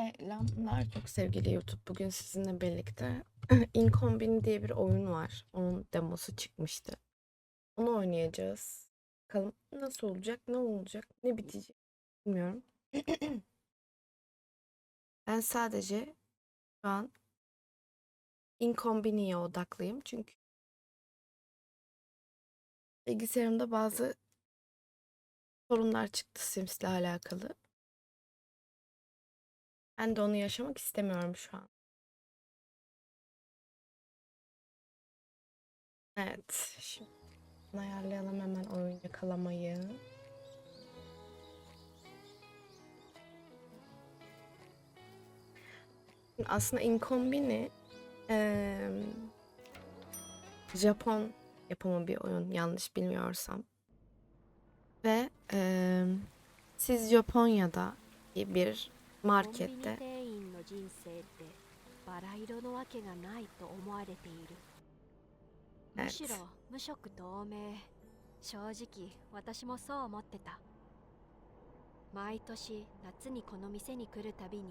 Selamlar çok sevgili YouTube. Bugün sizinle birlikte Incombin diye bir oyun var. Onun demosu çıkmıştı. Onu oynayacağız. Bakalım nasıl olacak, ne olacak, ne bitecek bilmiyorum. Ben sadece şu an Incombini'ye odaklıyım. Çünkü bilgisayarımda bazı sorunlar çıktı Sims'le alakalı. Ben de onu yaşamak istemiyorum şu an. Evet. Şimdi ayarlayalım hemen oyun yakalamayı. Aslında Incombini ee, Japon yapımı bir oyun yanlış bilmiyorsam. Ve e, siz Japonya'da bir markette 店員の人生ってバラ色のわけがないと思われているむしろ無色透明正直私もそう思ってた毎年夏にこの店に来るたびに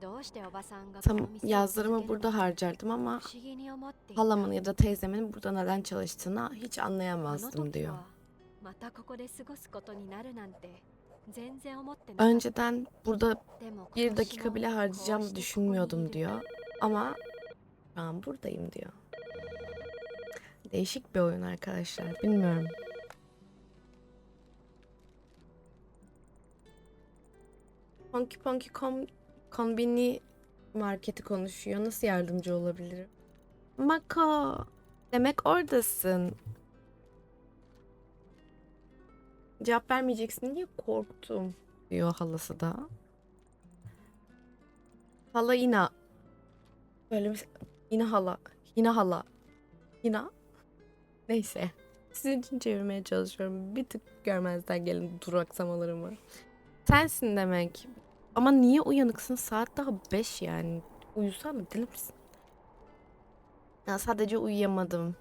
どうしておばさんがこ tam の店を続 yazlarımı ける burada のか harcardım ama 不思議に思っていた halamın ya da teyzemin burada neden çalıştığını hiç あの anlayamazdım 時 diyor. Önceden burada bir dakika bile harcayacağımı düşünmüyordum diyor. Ama ben buradayım diyor. Değişik bir oyun arkadaşlar. Bilmiyorum. Ponky Ponky kom kombini marketi konuşuyor. Nasıl yardımcı olabilirim? Mako. Demek oradasın. Cevap vermeyeceksin diye korktum diyor halası da. Hala yine. Böyle bir yine hala. Yine hala. Yine. Neyse. Sizin için çevirmeye çalışıyorum. Bir tık görmezden gelin duraksamalarımı. Sensin demek. Ama niye uyanıksın? Saat daha 5 yani. Uyusana deli misin? Ya sadece uyuyamadım.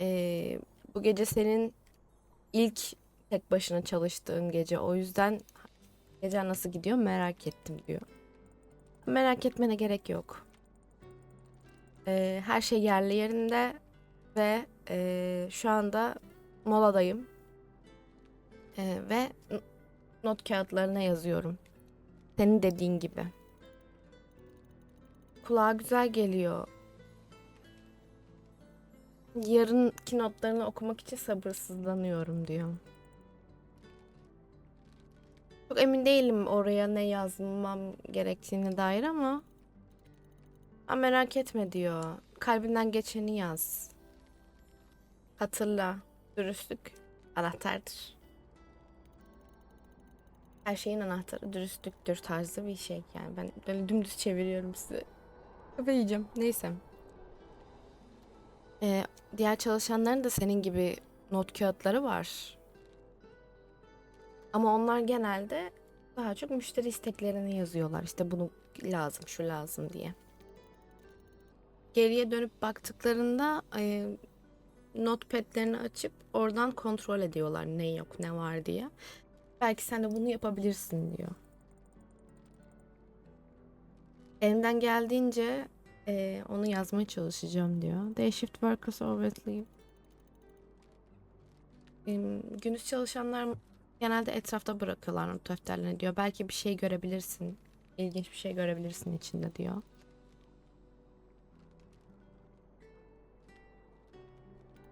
Ee, bu gece senin ilk tek başına çalıştığın gece. O yüzden gece nasıl gidiyor merak ettim diyor. Merak etmene gerek yok. Ee, her şey yerli yerinde ve ee, şu anda moladayım. Ee, ve not kağıtlarına yazıyorum. Senin dediğin gibi. Kulağa güzel geliyor. Yarınki notlarını okumak için sabırsızlanıyorum diyor. Çok emin değilim oraya ne yazmam gerektiğine dair ama Ha, merak etme diyor. Kalbinden geçeni yaz. Hatırla. Dürüstlük anahtardır. Her şeyin anahtarı dürüstlüktür tarzı bir şey. Yani ben böyle dümdüz çeviriyorum size. Kafa yiyeceğim. Neyse. Ee, diğer çalışanların da senin gibi not kağıtları var. Ama onlar genelde daha çok müşteri isteklerini yazıyorlar. İşte bunu lazım, şu lazım diye. Geriye dönüp baktıklarında e, notepad'lerini açıp oradan kontrol ediyorlar ne yok ne var diye. Belki sen de bunu yapabilirsin diyor. Elimden geldiğince e, onu yazmaya çalışacağım diyor. Day shift workers always leave. Em, gündüz çalışanlar genelde etrafta bırakıyorlar not defterlerini diyor. Belki bir şey görebilirsin. İlginç bir şey görebilirsin içinde diyor.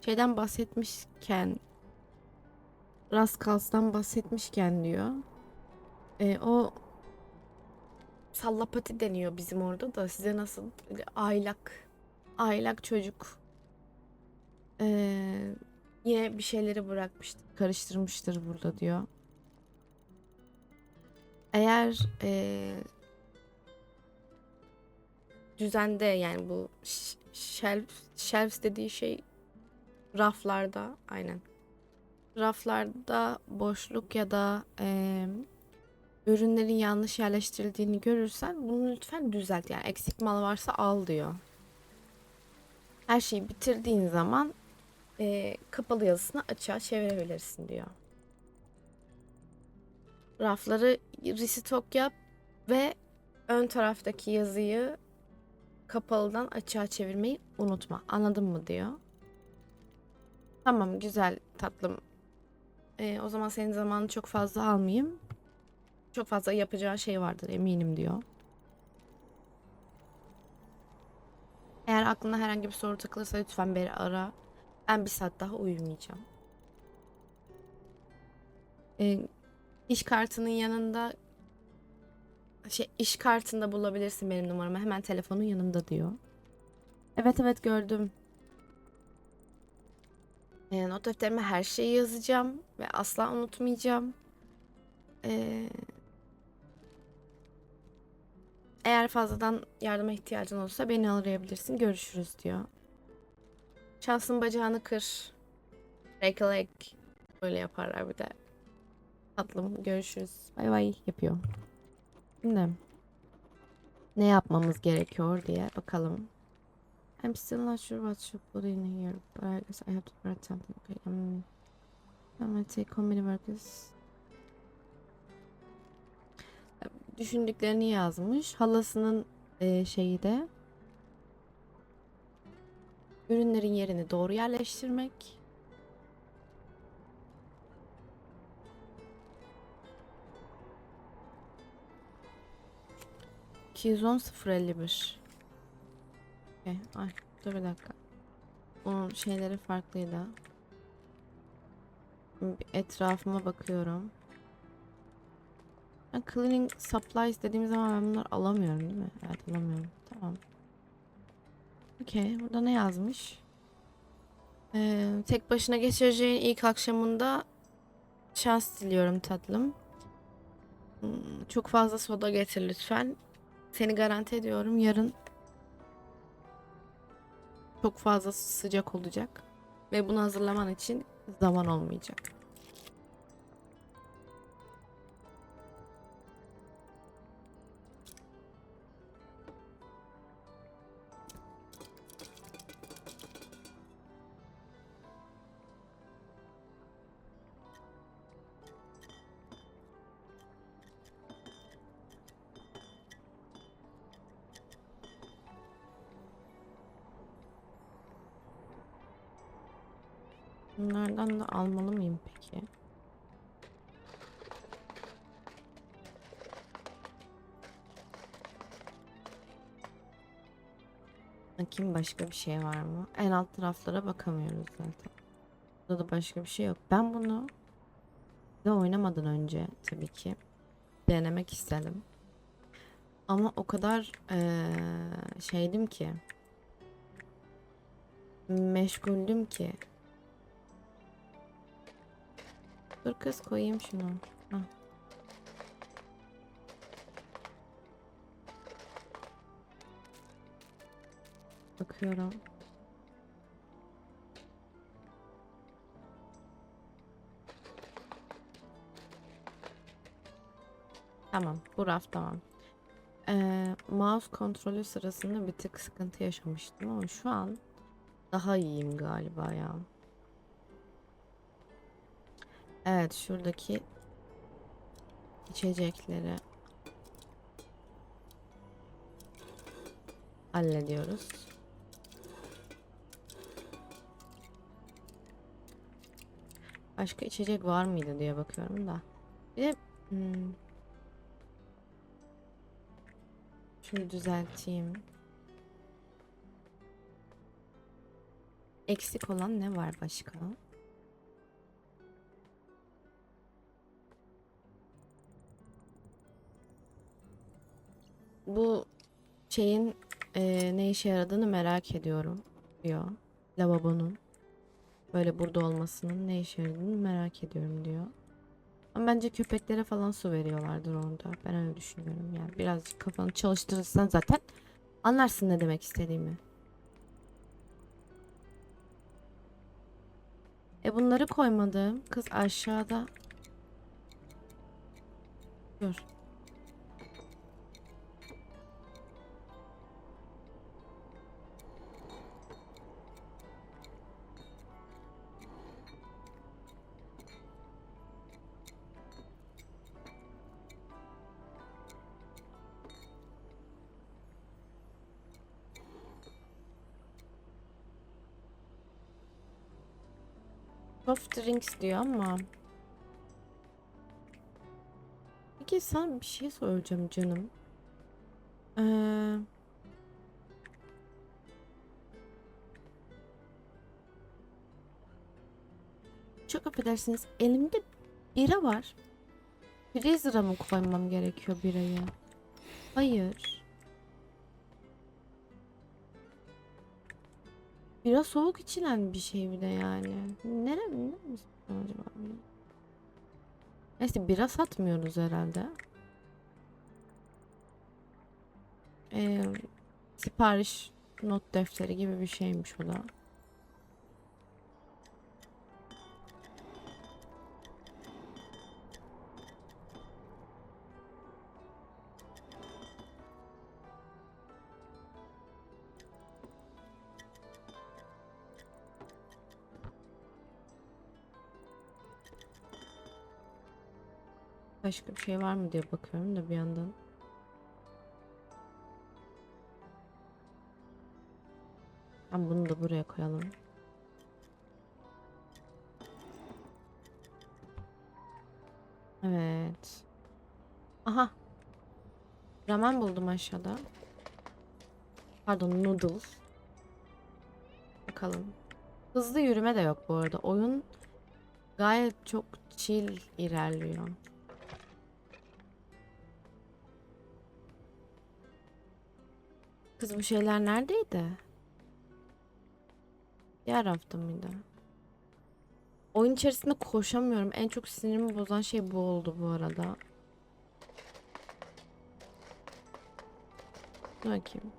Şeyden bahsetmişken Raskals'tan bahsetmişken diyor. E, o sallapati deniyor bizim orada da. Size nasıl aylak aylak çocuk E, yine bir şeyleri bırakmıştır karıştırmıştır burada diyor. Eğer e, düzende yani bu shelf shelves dediği şey raflarda aynen. Raflarda boşluk ya da eee, ürünlerin yanlış yerleştirildiğini görürsen bunu lütfen düzelt. Yani eksik mal varsa al diyor. Her şeyi bitirdiğin zaman eee, kapalı yazısını açığa çevirebilirsin diyor. Rafları restock yap Ve ön taraftaki yazıyı kapalıdan açığa çevirmeyi unutma. Anladın mı diyor. Tamam güzel tatlım. Ee, o zaman senin zamanını çok fazla almayayım. Çok fazla yapacağı şey vardır eminim diyor. Eğer aklına herhangi bir soru takılırsa lütfen beni ara. Ben bir saat daha uyumayacağım. Ee, iş kartının yanında şey iş kartında bulabilirsin benim numaramı. Hemen telefonun yanında diyor. Evet evet gördüm. Ee, not defterime her şeyi yazacağım ve asla unutmayacağım. Ee, eğer fazladan yardıma ihtiyacın olursa beni arayabilirsin. Görüşürüz diyor. Şansın bacağını kır. Leg. Böyle yaparlar bir de. Tatlım görüşürüz. Bay bay yapıyor. Şimdi ne yapmamız gerekiyor diye bakalım. I'm still not sure what should put in here, but I guess I have to write something. Okay, um, I'm gonna take community workers. Düşündüklerini yazmış. Halasının e, şeyi de ürünlerin yerini doğru yerleştirmek. ...210 051. Okay. Ay dur bir dakika. Onun şeyleri farklıydı. Etrafıma bakıyorum. Ben cleaning supplies dediğim zaman ben bunları alamıyorum değil mi? Evet alamıyorum. Tamam. Okey. Burada ne yazmış? Ee, tek başına geçireceğin ilk akşamında şans diliyorum tatlım. Hmm, Çok fazla soda getir lütfen. Seni garanti ediyorum yarın çok fazla sıcak olacak. Ve bunu hazırlaman için zaman olmayacak. Bakayım başka bir şey var mı? En alt taraflara bakamıyoruz zaten. Burada da başka bir şey yok. Ben bunu de oynamadan önce tabii ki denemek istedim. Ama o kadar eee, şeydim ki meşguldüm ki Dur kız koyayım şunu. Bakıyorum. Tamam, bu raf tamam. Ee, mouse kontrolü sırasında bir tık sıkıntı yaşamıştım ama şu an daha iyiyim galiba ya. Evet şuradaki içecekleri hallediyoruz. Başka içecek var mıydı diye bakıyorum da. Bir de hmm, şunu düzelteyim. Eksik olan ne var başka? Bu şeyin eee, ne işe yaradığını merak ediyorum diyor. Lavabonun böyle burada olmasının ne işe yaradığını merak ediyorum diyor. Ama bence köpeklere falan su veriyorlardır orada. Ben öyle düşünüyorum yani. Birazcık kafanı çalıştırırsan zaten anlarsın ne demek istediğimi. E bunları koymadım. Kız aşağıda. Dur. Soft drinks diyor ama. Peki sana bir şey soracağım canım. Ee, çok affedersiniz. Elimde bira var. Freezer'a mı koymam gerekiyor birayı? Hayır. Bira soğuk içilen bir şey bir de yani. Nere, neresi acaba? Neyse bira satmıyoruz herhalde. Ee, sipariş not defteri gibi bir şeymiş o da. Başka bir şey var mı diye bakıyorum da bir yandan. Tamam bunu da buraya koyalım. Evet. Aha. Ramen buldum aşağıda. Pardon noodle. Bakalım. Hızlı yürüme de yok bu arada. Oyun gayet çok chill ilerliyor. Kız bu şeyler neredeydi? Diğer hafta mıydı? Oyun içerisinde koşamıyorum. En çok sinirimi bozan şey bu oldu bu arada. Bakayım.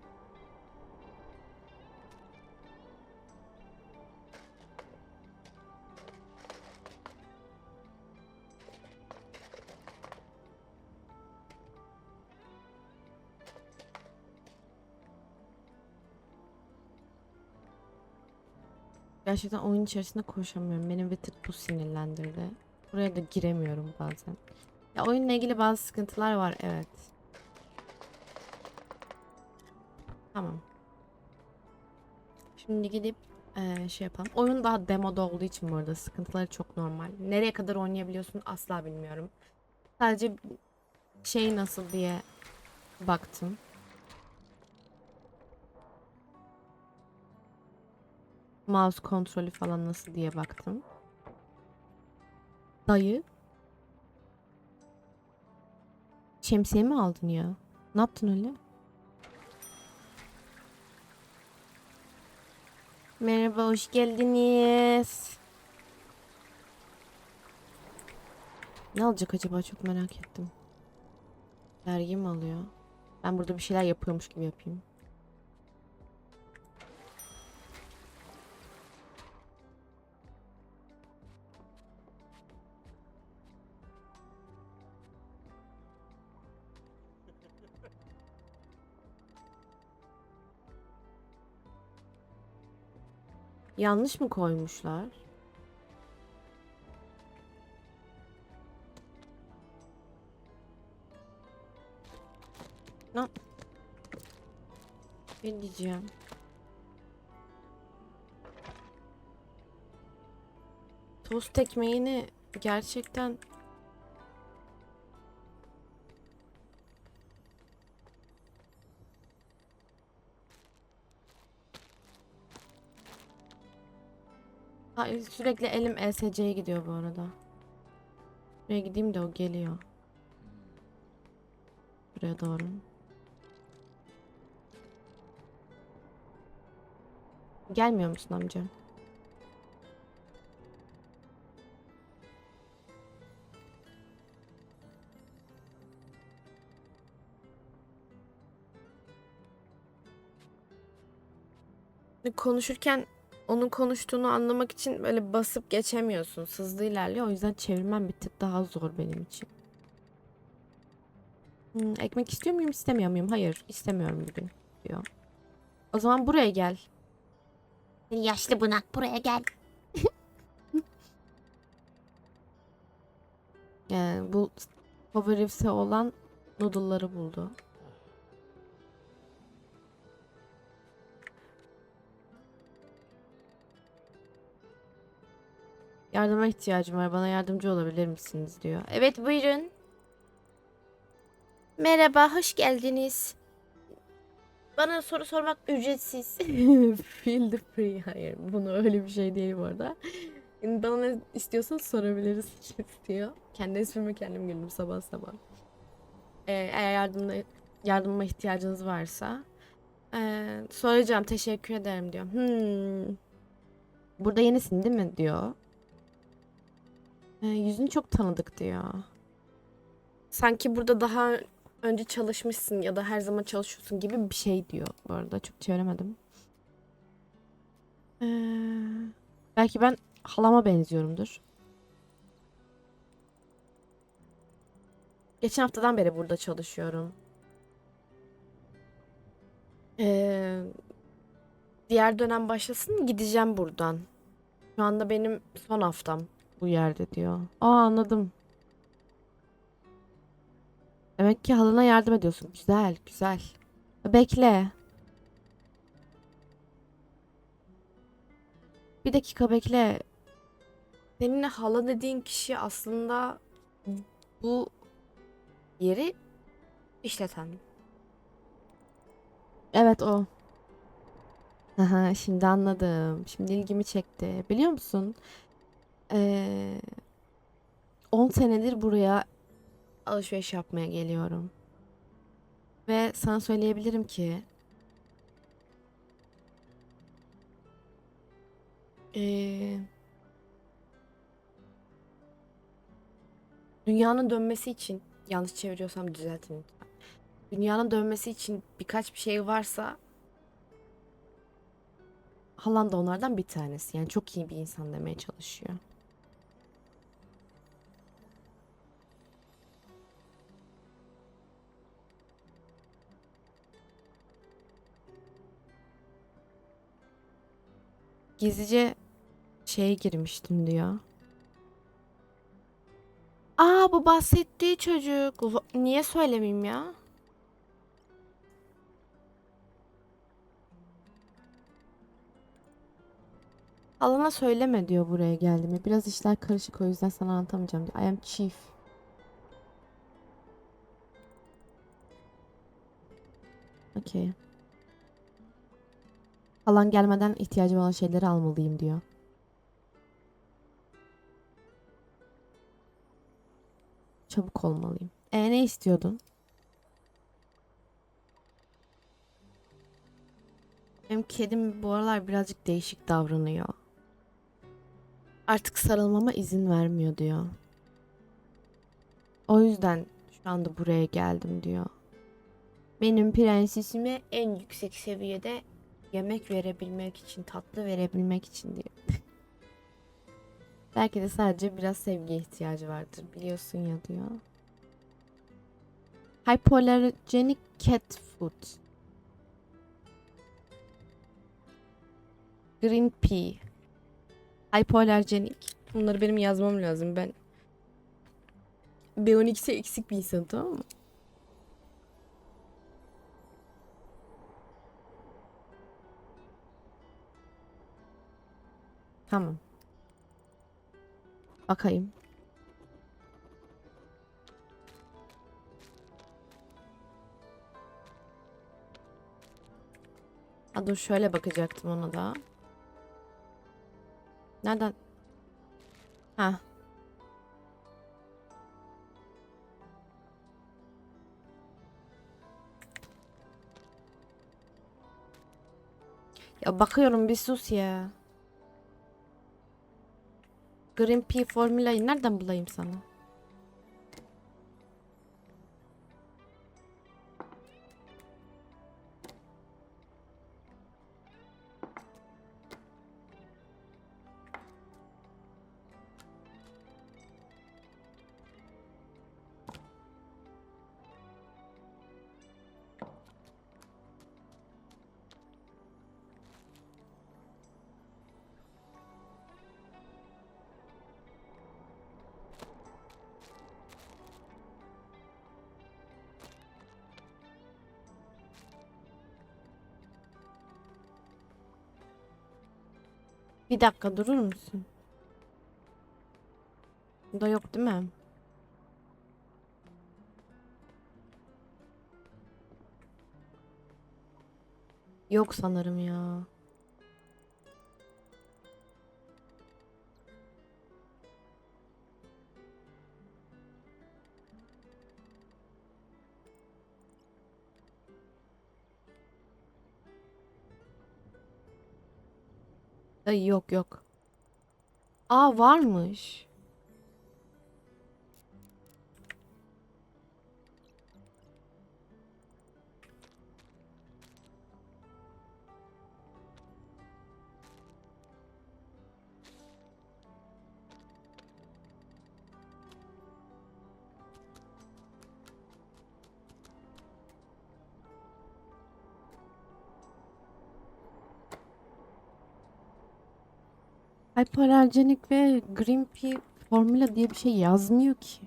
Gerçekten oyun içerisinde koşamıyorum. Beni bir tık bu sinirlendirdi. Buraya da giremiyorum bazen. Ya oyunla ilgili bazı sıkıntılar var evet. Tamam. Şimdi gidip eee, şey yapalım. Oyun daha demoda olduğu için bu arada sıkıntıları çok normal. Nereye kadar oynayabiliyorsun asla bilmiyorum. Sadece şey nasıl diye baktım. Mouse kontrolü falan nasıl diye baktım. Dayı. Şemsiye mi aldın ya? Ne yaptın öyle? Merhaba, hoş geldiniz. Ne alacak acaba çok merak ettim. Vergi mi alıyor? Ben burada bir şeyler yapıyormuş gibi yapayım. Yanlış mı koymuşlar? Ne? Ne diyeceğim? Tost ekmeğini gerçekten Sürekli elim ESC'ye gidiyor bu arada. Buraya gideyim de o geliyor. Buraya doğru. Gelmiyor musun amca? Konuşurken onun konuştuğunu anlamak için böyle basıp geçemiyorsun. Hızlı ilerliyor. O yüzden çevirmem bir tık daha zor benim için. Hmm, ekmek istiyor muyum istemiyor muyum? Hayır istemiyorum bugün diyor. O zaman buraya gel. Yaşlı bunak buraya gel. Yani bu favorisi olan noodle'ları buldu. Yardıma ihtiyacım var. Bana yardımcı olabilir misiniz diyor. Evet buyurun. Merhaba, hoş geldiniz. Bana soru sormak ücretsiz. Feel the free. Hayır, bunu öyle bir şey değil bu arada. Bana ne istiyorsan sorabiliriz diyor. Kendi ismime kendim güldüm sabah sabah. Ee, eğer yardımına, yardıma ihtiyacınız varsa ee, soracağım teşekkür ederim diyor. Hmm. Burada yenisin değil mi diyor. Ee, yüzün çok tanıdık diyor. Sanki burada daha önce çalışmışsın ya da her zaman çalışıyorsun gibi bir şey diyor bu arada. Çok çeviremedim. Ee, belki ben halama benziyorumdur. Geçen haftadan beri burada çalışıyorum. Ee, diğer dönem başlasın gideceğim buradan. Şu anda benim son haftam bu yerde diyor. Aa anladım. Demek ki halına yardım ediyorsun. Güzel, güzel. Bekle. Bir dakika bekle. Seninle hala dediğin kişi aslında bu yeri işleten. Evet o. Aha, şimdi anladım. Şimdi ilgimi çekti. Biliyor musun? Ee, 10 senedir buraya alışveriş yapmaya geliyorum. Ve sana söyleyebilirim ki ee, dünyanın dönmesi için yanlış çeviriyorsam düzeltin. Dünyanın dönmesi için birkaç bir şey varsa Halan da onlardan bir tanesi. Yani çok iyi bir insan demeye çalışıyor. Gizlice şeye girmiştim diyor. Aa bu bahsettiği çocuk. Niye söylemeyeyim ya? Alana söyleme diyor buraya geldiğimi. Biraz işler karışık o yüzden sana anlatamayacağım diyor. I am chief. Okey. Halan gelmeden ihtiyacım olan şeyleri almalıyım diyor. Çabuk olmalıyım. E ne istiyordun? Benim kedim bu aralar birazcık değişik davranıyor. Artık sarılmama izin vermiyor diyor. O yüzden şu anda buraya geldim diyor. Benim prensesime en yüksek seviyede yemek verebilmek için, tatlı verebilmek için diyor. Belki de sadece biraz sevgiye ihtiyacı vardır biliyorsun ya diyor. Hypoallergenic cat food. Green pea. Hypoallergenik. Bunları benim yazmam lazım. Ben B12'si eksik bir insanım tamam mı? Tamam. Bakayım. Ha dur şöyle bakacaktım ona da. Nereden? Ha. Ya bakıyorum bir sus ya. Green Pea formülayı nereden bulayım sana? Bir dakika durur musun? Bunda yok değil mi? Yok sanırım ya. Ay yok yok. Aa varmış. Hypoallerjenik ve Green Pea formula diye bir şey yazmıyor ki.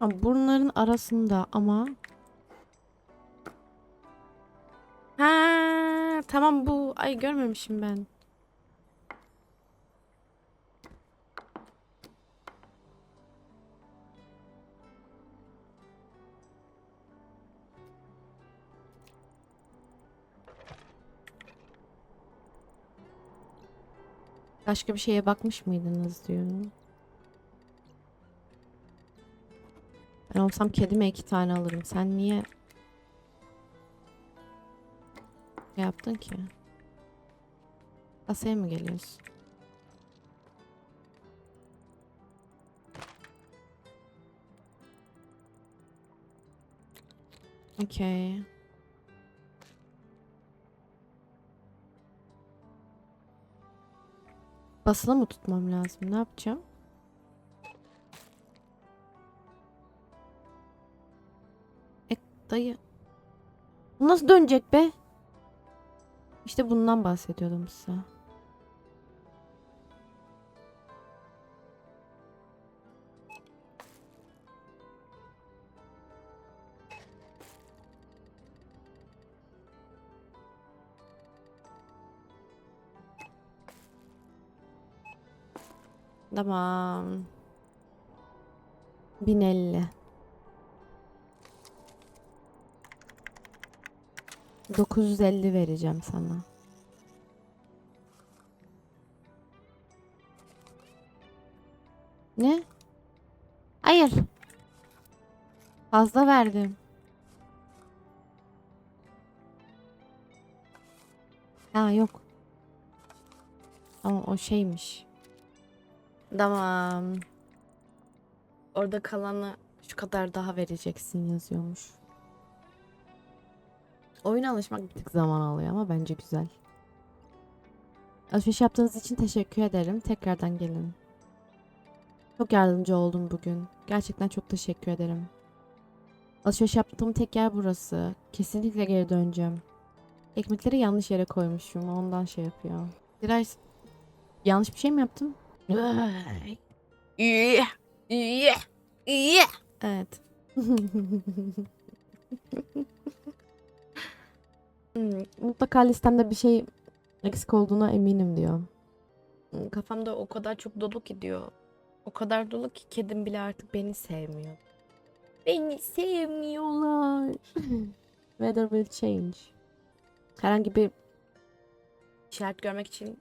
Bunların arasında ama Ha, tamam bu. Ay görmemişim ben. Başka bir şeye bakmış mıydınız diyorum. Ben olsam kedime iki tane alırım. Sen niye ne yaptın ki? Kasaya mı geliyorsun? Okey. Basılı mı tutmam lazım? Ne yapacağım? Dayı. Nasıl dönecek be? İşte bundan bahsediyordum size. Tamam. 1050. 950 vereceğim sana. Ne? Hayır. Fazla verdim. Ha yok. Ama o şeymiş. Tamam. Orada kalanı şu kadar daha vereceksin yazıyormuş. Oyuna alışmak bir tık zaman alıyor ama bence güzel. Alışveriş yaptığınız için teşekkür ederim. Tekrardan gelin. Çok yardımcı oldun bugün. Gerçekten çok teşekkür ederim. Alışveriş yaptığım tek yer burası. Kesinlikle geri döneceğim. Ekmekleri yanlış yere koymuşum. Ondan şey yapıyor. Biraz yanlış bir şey mi yaptım? Evet. Hmm, Mutlaka listemde bir şey eksik olduğuna eminim diyor. Hmm, Kafamda o kadar çok dolu ki diyor. O kadar dolu ki kedim bile artık beni sevmiyor. Beni sevmiyorlar. Weather will change. Herhangi bir işaret görmek için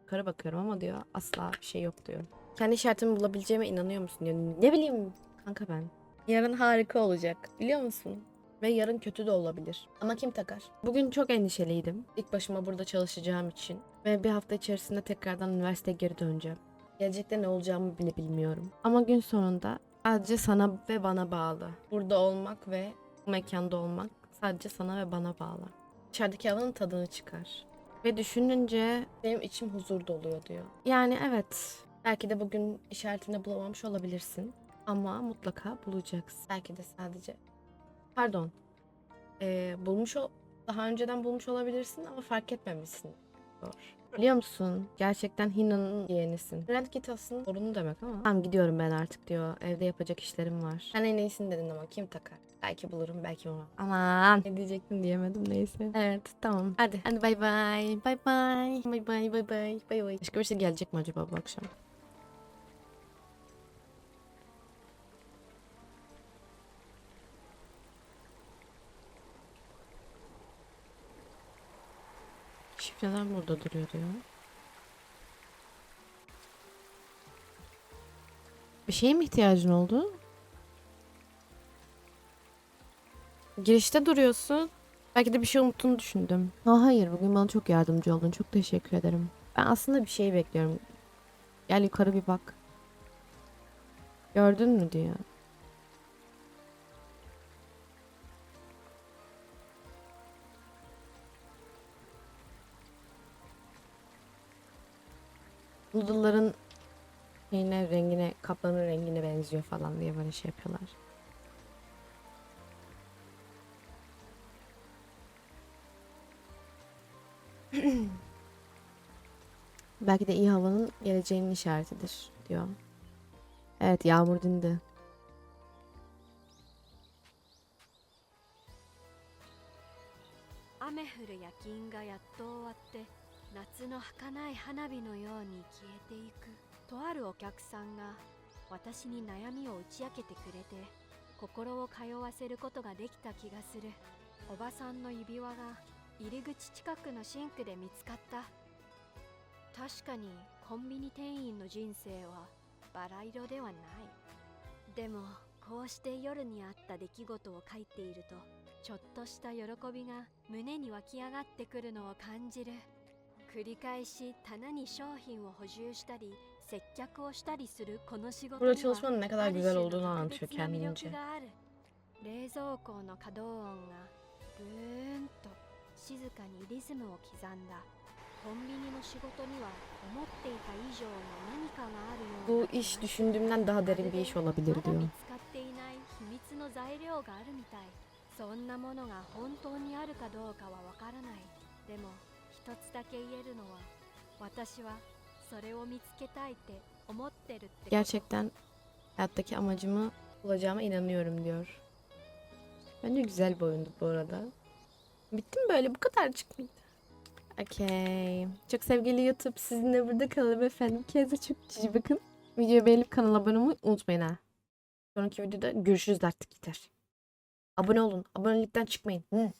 yukarı bakıyorum ama diyor asla bir şey yok diyor. Kendi işaretimi bulabileceğime inanıyor musun diyor. Ne bileyim kanka ben. Yarın harika olacak biliyor musun? Ve yarın kötü de olabilir. Ama kim takar? Bugün çok endişeliydim. İlk başıma burada çalışacağım için. Ve bir hafta içerisinde tekrardan üniversiteye geri döneceğim. Gelecekte ne olacağımı bile bilmiyorum. Ama gün sonunda sadece sana ve bana bağlı. Burada olmak ve bu mekanda olmak sadece sana ve bana bağlı. Dışarıdaki havanın tadını çıkar. Ve düşününce benim içim huzur doluyor diyor. Yani evet. Belki de bugün işaretini bulamamış olabilirsin. Ama mutlaka bulacaksın. Belki de sadece... Pardon. Ee, bulmuş o... Daha önceden bulmuş olabilirsin ama fark etmemişsin. Zor. Biliyor musun? Gerçekten Hina'nın yeğenisin. Brent git aslında sorunu demek ama. Tamam gidiyorum ben artık diyor. Evde yapacak işlerim var. Sen en iyisini dedin ama kim takar? Belki bulurum belki bulmam. Aman. Ne diyecektim diyemedim neyse. Evet tamam. Hadi. Hadi bay bay. Bay bay. Bay bay bay bay. Bay bay. Başka bir şey gelecek mi acaba bu akşam? Şifreler burada duruyor diyor. Bir şeye mi ihtiyacın oldu? Girişte duruyorsun. Belki de bir şey unuttuğunu düşündüm. Ha hayır bugün bana çok yardımcı oldun. Çok teşekkür ederim. Ben aslında bir şey bekliyorum. Gel yukarı bir bak. Gördün mü diyor. Poodle'ların yine rengine, kaplanın rengine benziyor falan diye böyle şey yapıyorlar. Belki de iyi havanın geleceğinin işaretidir diyor. Evet yağmur dindi. Amehuru ya ginga yattoo watte 夏の儚い花火のように消えていく。とあるお客さんが私に悩みを打ち明けてくれて心を通わせることができた気がする。おばさんの指輪が入り口近くのシンクで見つかった。確かにコンビニ店員の人生はバラ色ではない。でもこうして夜にあった出来事を書いているとちょっとした喜びが胸に湧き上がってくるのを感じる。繰り返し棚に商品を補充したり接客をしたりするこの仕事はるの anlatıyor 特別な魅.力がある冷蔵庫の稼働音がブーンと静かにリズムを刻んだコンビニの仕事には思っていた以上の何かがあるよう Bu な気が iş düşündüğümden daha derin bir iş olabilir まだ diyor. 見つかっていない秘密の材料があるみたいそんなものが本当にあるかどうかはわからないでも一つだけ言えるのは私はそれを見つけたいって思ってるってこと Gerçekten hayattaki amacımı bulacağıma inanıyorum diyor. Bence güzel bir oyundu bu arada. Bitti mi böyle? Bu kadarcık mıydı? Okey. Çok sevgili YouTube sizinle burada kalalım efendim. Kendinize çok cici bakın. Videoyu beğenip kanala abone olmayı unutmayın ha. Sonraki videoda görüşürüz artık yeter. Abone olun. Abonelikten çıkmayın. Hı.